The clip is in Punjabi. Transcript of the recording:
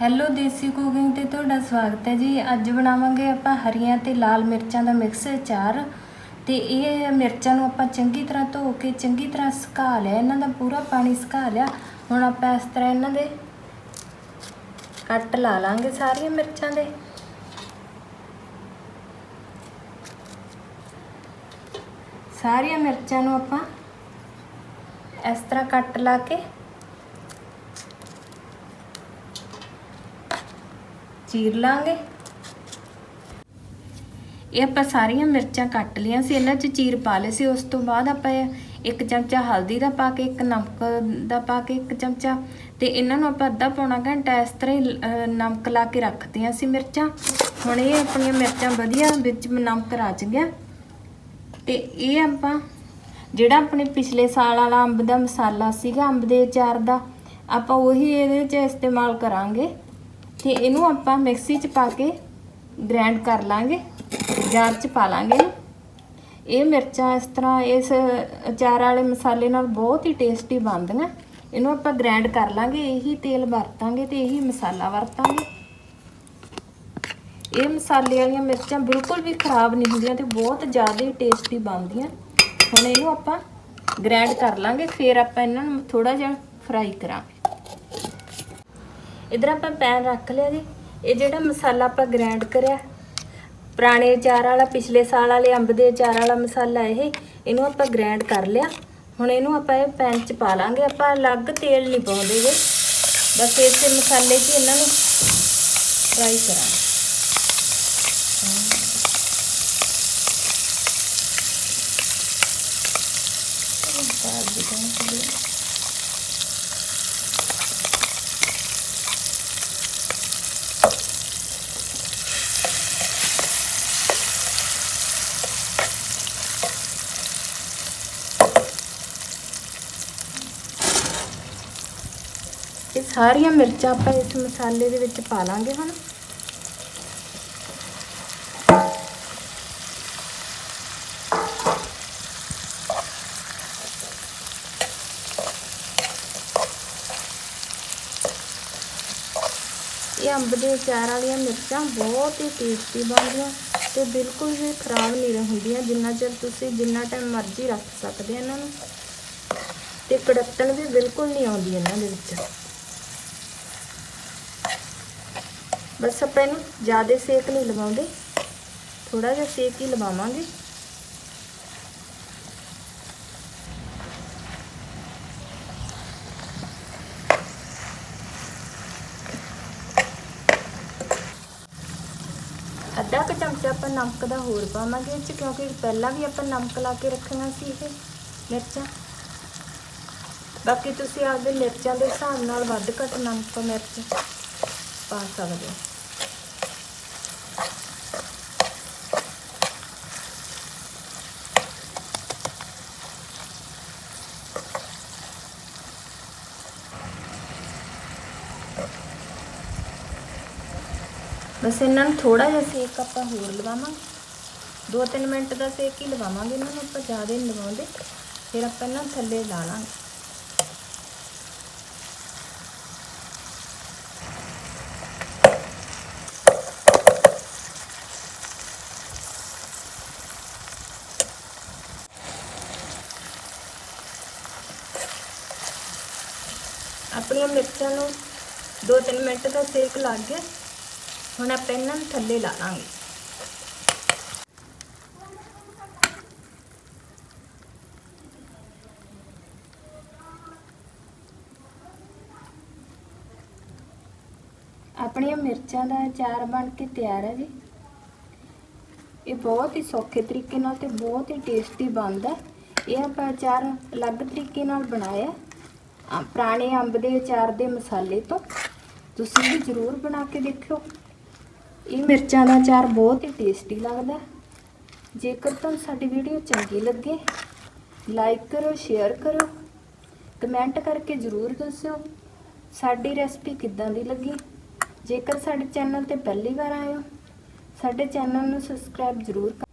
ਹੈਲੋ ਦੇਸੀ ਕੁਕਿੰਗ ਤੇ ਤੁਹਾਡਾ ਸਵਾਗਤ ਹੈ ਜੀ। ਅੱਜ ਬਣਾਵਾਂਗੇ ਆਪਾਂ ਹਰੀਆਂ ਤੇ ਲਾਲ ਮਿਰਚਾਂ ਦਾ ਮਿਕਸ ਅਚਾਰ। ਤੇ ਇਹ ਮਿਰਚਾਂ ਨੂੰ ਆਪਾਂ ਚੰਗੀ ਤਰ੍ਹਾਂ ਧੋ ਕੇ ਚੰਗੀ ਤਰ੍ਹਾਂ ਸੁਕਾ ਲਿਆ। ਇਹਨਾਂ ਦਾ ਪੂਰਾ ਪਾਣੀ ਸੁਕਾ ਲਿਆ। ਹੁਣ ਆਪਾਂ ਇਸ ਤਰ੍ਹਾਂ ਇਹਨਾਂ ਦੇ ਕੱਟ ਲਾ ਲਾਂਗੇ ਸਾਰੀਆਂ ਮਿਰਚਾਂ ਦੇ। ਸਾਰੀਆਂ ਮਿਰਚਾਂ ਨੂੰ ਆਪਾਂ ਇਸ ਤਰ੍ਹਾਂ ਕੱਟ ਲਾ ਕੇ ਚੀਰ ਲਾਂਗੇ। ਇਹ ਆਪਾਂ ਸਾਰੀਆਂ ਮਿਰਚਾਂ ਕੱਟ ਲਈਆਂ ਸੀ, ਇਹਨਾਂ 'ਚ ਚੀਰ ਪਾ ਲਏ ਸੀ। ਉਸ ਤੋਂ ਬਾਅਦ ਆਪਾਂ ਇਹ ਇੱਕ ਚਮਚਾ ਹਲਦੀ ਦਾ ਪਾ ਕੇ, ਇੱਕ ਨਮਕ ਦਾ ਪਾ ਕੇ, ਇੱਕ ਚਮਚਾ। ਤੇ ਇਹਨਾਂ ਨੂੰ ਆਪਾਂ ਅੱਧਾ ਪੌਣਾ ਘੰਟਾ ਇਸ ਤਰ੍ਹਾਂ ਹੀ ਨਮਕ ਲਾ ਕੇ ਰੱਖਤੀਆਂ ਸੀ ਮਿਰਚਾਂ। ਹੁਣ ਇਹ ਆਪਣੀਆਂ ਮਿਰਚਾਂ ਵਧੀਆ ਵਿੱਚ ਨਮਕ ਰਚ ਗਿਆ। ਤੇ ਇਹ ਆਪਾਂ ਜਿਹੜਾ ਆਪਣੇ ਪਿਛਲੇ ਸਾਲ ਵਾਲਾ ਅੰਬ ਦਾ ਮਸਾਲਾ ਸੀਗਾ, ਅੰਬ ਦੇ ਅਚਾਰ ਦਾ, ਆਪਾਂ ਉਹੀ ਇਹਦੇ 'ਚ ਇਸਤੇਮਾਲ ਕਰਾਂਗੇ। ਤੇ ਇਹਨੂੰ ਆਪਾਂ ਮਿਕਸੀ 'ਚ ਪਾ ਕੇ ਗ੍ਰਾਈਂਡ ਕਰ ਲਾਂਗੇ ਜਾਰ 'ਚ ਪਾ ਲਾਂਗੇ ਇਹ ਮਿਰਚਾਂ ਇਸ ਤਰ੍ਹਾਂ ਇਸ ਅਚਾਰ ਵਾਲੇ ਮਸਾਲੇ ਨਾਲ ਬਹੁਤ ਹੀ ਟੇਸਟੀ ਬਣਦੀਆਂ। ਇਹਨੂੰ ਆਪਾਂ ਗ੍ਰਾਈਂਡ ਕਰ ਲਾਂਗੇ, ਇਹੀ ਤੇਲ ਵਰਤਾਂਗੇ ਤੇ ਇਹੀ ਮਸਾਲਾ ਵਰਤਾਂਗੇ। ਇਹ ਮਸਾਲੇ ਵਾਲੀਆਂ ਮਿਰਚਾਂ ਬਿਲਕੁਲ ਵੀ ਖਰਾਬ ਨਹੀਂ ਹੁੰਦੀਆਂ ਤੇ ਬਹੁਤ ਜ਼ਿਆਦਾ ਹੀ ਟੇਸਟੀ ਬਣਦੀਆਂ। ਹੁਣ ਇਹਨੂੰ ਆਪਾਂ ਗ੍ਰਾਈਂਡ ਕਰ ਲਾਂਗੇ, ਫਿਰ ਆਪਾਂ ਇਹਨਾਂ ਨੂੰ ਥੋੜਾ ਜਿਹਾ ਫਰਾਈ ਕਰਾਂਗੇ। ਇਧਰ ਆਪਾਂ ਪੈਨ ਰੱਖ ਲਿਆ ਜੀ। ਇਹ ਜਿਹੜਾ ਮਸਾਲਾ ਆਪਾਂ ਗ੍ਰਾਈਂਡ ਕਰਿਆ, ਪੁਰਾਣੇ ਅਚਾਰ ਵਾਲਾ, ਪਿਛਲੇ ਸਾਲ ਵਾਲੇ ਅੰਬ ਦੇ ਅਚਾਰ ਵਾਲਾ ਮਸਾਲਾ ਇਹ, ਇਹਨੂੰ ਆਪਾਂ ਗ੍ਰਾਈਂਡ ਕਰ ਲਿਆ। ਹੁਣ ਇਹਨੂੰ ਆਪਾਂ ਇਹ ਪੈਨ 'ਚ ਪਾ ਲਾਂਗੇ। ਆਪਾਂ ਅਲੱਗ ਤੇਲ ਨਹੀਂ ਪਾਉਂਦੇ ਇਹ ਬਸ ਇਸੇ ਮਸਾਲੇ 'ਚ ਇਹਨਾਂ ਨੂੰ ਫਰਾਈ ਕਰਾਂਗੇ। ਇਹ ਸਾਰੀਆਂ ਮਿਰਚਾਂ ਆਪਾਂ ਇਸ ਮਸਾਲੇ ਦੇ ਵਿੱਚ ਪਾ ਲਾਂਗੇ ਹੁਣ। ਇਹ ਅੰਬ ਦੇ ਅਚਾਰ ਵਾਲੀਆਂ ਮਿਰਚਾਂ ਬਹੁਤ ਹੀ ਟੇਸਟੀ ਬਣਦੀਆਂ ਤੇ ਬਿਲਕੁਲ ਵੀ ਖਰਾਬ ਨਹੀਂ ਹੁੰਦੀਆਂ ਜਿੰਨਾ ਚਿਰ ਤੁਸੀਂ ਜਿੰਨਾ ਟਾਈਮ ਮਰਜ਼ੀ ਰੱਖ ਸਕਦੇ ਇਹਨਾਂ ਨੂੰ। ਤੇ ਕੜੱਤਣ ਵੀ ਬਿਲਕੁਲ ਨਹੀਂ ਆਉਂਦੀ ਇਹਨਾਂ ਦੇ ਵਿੱਚ। ਬਸ ਆਪਾਂ ਇਹਨੂੰ ਜ਼ਿਆਦਾ ਸੇਕ ਨਹੀਂ ਲਵਾਉਂਦੇ। ਥੋੜਾ ਜਿਹਾ ਸੇਕ ਹੀ ਲਵਾਵਾਂਗੇ। ਅੱਧਾ ਕੁ ਚਮਚਾ ਆਪਾਂ ਨਮਕ ਦਾ ਹੋਰ ਪਾਵਾਂਗੇ ਇਹ 'ਚ, ਕਿਉਂਕਿ ਪਹਿਲਾਂ ਵੀ ਆਪਾਂ ਨਮਕ ਲਾ ਕੇ ਰੱਖਣਾ ਸੀ ਇਹ ਮਿਰਚਾਂ। ਬਾਕੀ ਤੁਸੀਂ ਆਪਦੇ ਮਿਰਚਾਂ ਦੇ ਹਿਸਾਬ ਨਾਲ ਵੱਧ ਘੱਟ ਨਮਕ ਮਿਰਚ ਪਾ ਸਕਦੇ ਹੋ। ਬਸ ਇਹਨਾਂ ਨੂੰ ਥੋੜਾ ਜਿਹਾ ਸੇਕ ਆਪਾਂ ਹੋਰ ਲਵਾਵਾਂਗੇ। 2-3 ਮਿੰਟ ਦਾ ਸੇਕ ਹੀ ਲਵਾਵਾਂਗੇ ਇਹਨਾਂ ਨੂੰ, ਆਪਾਂ ਜ਼ਿਆਦਾ ਨਹੀਂ ਲਵਾਉਂਦੇ। ਫਿਰ ਆਪਾਂ ਇਹਨਾਂ ਥੱਲੇ ਲਾ ਲਾਂਗੇ। ਆਪਣੀਆਂ ਮਿਰਚਾਂ ਨੂੰ 2-3 ਮਿੰਟ ਦਾ ਸੇਕ ਲੱਗ ਗਿਆ। ਹੁਣ ਆਪਾਂ ਇਹਨਾਂ ਨੂੰ ਥੱਲੇ ਲਾ ਲਾਂਗੇ। ਆਪਣੀਆਂ ਮਿਰਚਾਂ ਦਾ ਅਚਾਰ ਬਣ ਕੇ ਤਿਆਰ ਹੈ ਜੀ। ਇਹ ਬਹੁਤ ਹੀ ਸੌਖੇ ਤਰੀਕੇ ਨਾਲ ਤੇ ਬਹੁਤ ਹੀ ਟੇਸਟੀ ਬਣਦਾ। ਇਹ ਆਪਾਂ ਅਚਾਰ ਅਲੱਗ ਤਰੀਕੇ ਨਾਲ ਬਣਾਇਆ। ਪੁਰਾਣੇ ਅੰਬ ਦੇ ਅਚਾਰ ਦੇ ਮਸਾਲੇ ਤੋਂ। ਤੁਸੀਂ ਵੀ ਜ਼ਰੂਰ ਬਣਾ ਕੇ ਦੇਖਿਓ। ਇਹ ਮਿਰਚਾਂ ਦਾ ਅਚਾਰ ਬਹੁਤ ਹੀ ਟੇਸਟੀ ਲੱਗਦਾ ਜੇਕਰ ਤੁਹਾਨੂੰ ਸਾਡੀ ਵੀਡੀਓ ਚੰਗੀ ਲੱਗੇ ਲਾਈਕ ਕਰੋ ਸ਼ੇਅਰ ਕਰੋ ਕਮੈਂਟ ਕਰਕੇ ਜ਼ਰੂਰ ਦੱਸਿਓ ਸਾਡੀ ਰੈਸਪੀ ਕਿੱਦਾਂ ਦੀ ਲੱਗੀ। ਜੇਕਰ ਸਾਡੇ ਚੈਨਲ ਤੇ ਪਹਿਲੀ ਵਾਰ ਆਏ ਹੋ, ਸਾਡੇ ਚੈਨਲ ਨੂੰ ਸਬਸਕ੍ਰਾਈਬ ਜ਼ਰੂਰ ਕਰ